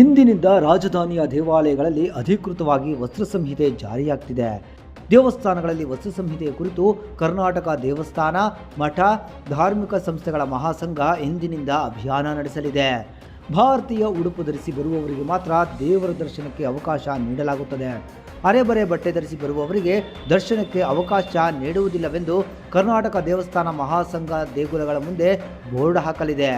ಇಂದಿನಿಂದ ರಾಜಧಾನಿಯ ದೇವಾಲಯಗಳಲ್ಲಿ ಅಧಿಕೃತವಾಗಿ ವಸ್ತ್ರ ಸಂಹಿತೆ ಜಾರಿಯಾಗ್ತಿದೆ. ದೇವಸ್ಥಾನಗಳಲ್ಲಿ ವಸ್ತ್ರ ಸಂಹಿತೆಯ ಕುರಿತು ಕರ್ನಾಟಕ ದೇವಸ್ಥಾನ, ಮಠ, ಧಾರ್ಮಿಕ ಸಂಸ್ಥೆಗಳ ಮಹಾಸಂಘ ಇಂದಿನಿಂದ ಅಭಿಯಾನ ನಡೆಸಲಿದೆ. ಭಾರತೀಯ ಉಡುಪು ಧರಿಸಿ ಬರುವವರಿಗೆ ಮಾತ್ರ ದೇವರ ದರ್ಶನಕ್ಕೆ ಅವಕಾಶ ನೀಡಲಾಗುತ್ತದೆ. ಅರೆಬರೆ ಬಟ್ಟೆ ಧರಿಸಿ ಬರುವವರಿಗೆ ದರ್ಶನಕ್ಕೆ ಅವಕಾಶ ನೀಡುವುದಿಲ್ಲವೆಂದು ಕರ್ನಾಟಕ ದೇವಸ್ಥಾನ ಮಹಾಸಂಘ ದೇಗುಲಗಳ ಮುಂದೆ ಬೋರ್ಡ್ ಹಾಕಲಿದೆ.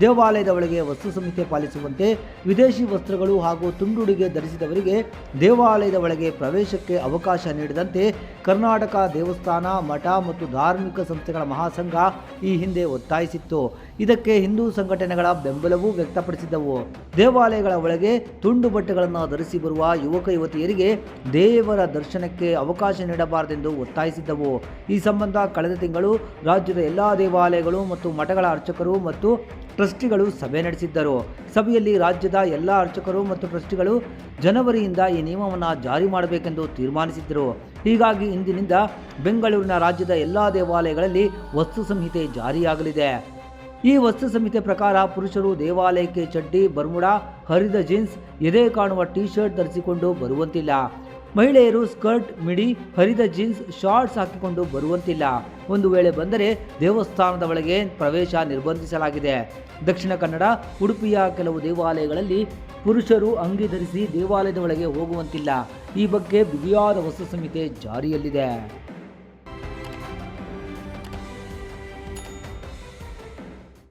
ದೇವಾಲಯದ ಒಳಗೆ ವಸ್ತು ಸಂಹಿತೆ ಪಾಲಿಸುವಂತೆ ವಿದೇಶಿ ವಸ್ತ್ರಗಳು ಹಾಗೂ ತುಂಡುಡುಗೆ ಧರಿಸಿದವರಿಗೆ ದೇವಾಲಯದ ಒಳಗೆ ಪ್ರವೇಶಕ್ಕೆ ಅವಕಾಶ ನೀಡದಂತೆ ಕರ್ನಾಟಕ ದೇವಸ್ಥಾನ, ಮಠ ಮತ್ತು ಧಾರ್ಮಿಕ ಸಂಸ್ಥೆಗಳ ಮಹಾಸಂಘ ಈ ಹಿಂದೆ ಒತ್ತಾಯಿಸಿತ್ತು. ಇದಕ್ಕೆ ಹಿಂದೂ ಸಂಘಟನೆಗಳ ಬೆಂಬಲವೂ ವ್ಯಕ್ತಪಡಿಸಿದ್ದವು. ದೇವಾಲಯಗಳ ಒಳಗೆ ತುಂಡು ಬಟ್ಟೆಗಳನ್ನು ಧರಿಸಿ ಬರುವ ಯುವಕ ಯುವತಿಯರಿಗೆ ದೇವರ ದರ್ಶನಕ್ಕೆ ಅವಕಾಶ ನೀಡಬಾರದೆಂದು ಒತ್ತಾಯಿಸಿದ್ದವು. ಈ ಸಂಬಂಧ ಕಳೆದ ತಿಂಗಳು ರಾಜ್ಯದ ಎಲ್ಲ ದೇವಾಲಯಗಳು ಮತ್ತು ಮಠಗಳ ಅರ್ಚಕರು ಮತ್ತು ಟ್ರಸ್ಟಿಗಳು ಸಭೆ ನಡೆಸಿದ್ದರು. ಸಭೆಯಲ್ಲಿ ರಾಜ್ಯದ ಎಲ್ಲ ಅರ್ಚಕರು ಮತ್ತು ಟ್ರಸ್ಟಿಗಳು ಜನವರಿಯಿಂದ ಈ ನಿಯಮವನ್ನು ಜಾರಿ ಮಾಡಬೇಕೆಂದು ತೀರ್ಮಾನಿಸಿದ್ದರು. ಹೀಗಾಗಿ ಇಂದಿನಿಂದ ಬೆಂಗಳೂರಿನ ರಾಜ್ಯದ ಎಲ್ಲ ದೇವಾಲಯಗಳಲ್ಲಿ ವಸ್ತು ಸಂಹಿತೆ ಜಾರಿಯಾಗಲಿದೆ. ಈ ವಸ್ತು ಸಂಹಿತೆ ಪ್ರಕಾರ ಪುರುಷರು ದೇವಾಲಯಕ್ಕೆ ಚಡ್ಡಿ, ಬರ್ಮುಡಾ, ಹರಿದ ಜೀನ್ಸ್, ಎದೆ ಕಾಣುವ ಟೀ ಶರ್ಟ್ ಧರಿಸಿಕೊಂಡು ಬರುವಂತಿಲ್ಲ. ಮಹಿಳೆಯರು ಸ್ಕರ್ಟ್, ಮಿಡಿ, ಹರಿದ ಜೀನ್ಸ್, ಶಾರ್ಟ್ಸ್ ಹಾಕಿಕೊಂಡು ಬರುವಂತಿಲ್ಲ. ಒಂದು ವೇಳೆ ಬಂದರೆ ದೇವಸ್ಥಾನದ ಒಳಗೆ ಪ್ರವೇಶ ನಿರ್ಬಂಧಿಸಲಾಗಿದೆ. ದಕ್ಷಿಣ ಕನ್ನಡ, ಉಡುಪಿಯ ಕೆಲವು ದೇವಾಲಯಗಳಲ್ಲಿ ಪುರುಷರು ಅಂಗಿ ಧರಿಸಿ ದೇವಾಲಯದ ಒಳಗೆ ಹೋಗುವಂತಿಲ್ಲ. ಈ ಬಗ್ಗೆ ಬಿಗಿಯಾದ ವಸ್ತು ಸಂಹಿತೆ ಜಾರಿಯಲ್ಲಿದೆ.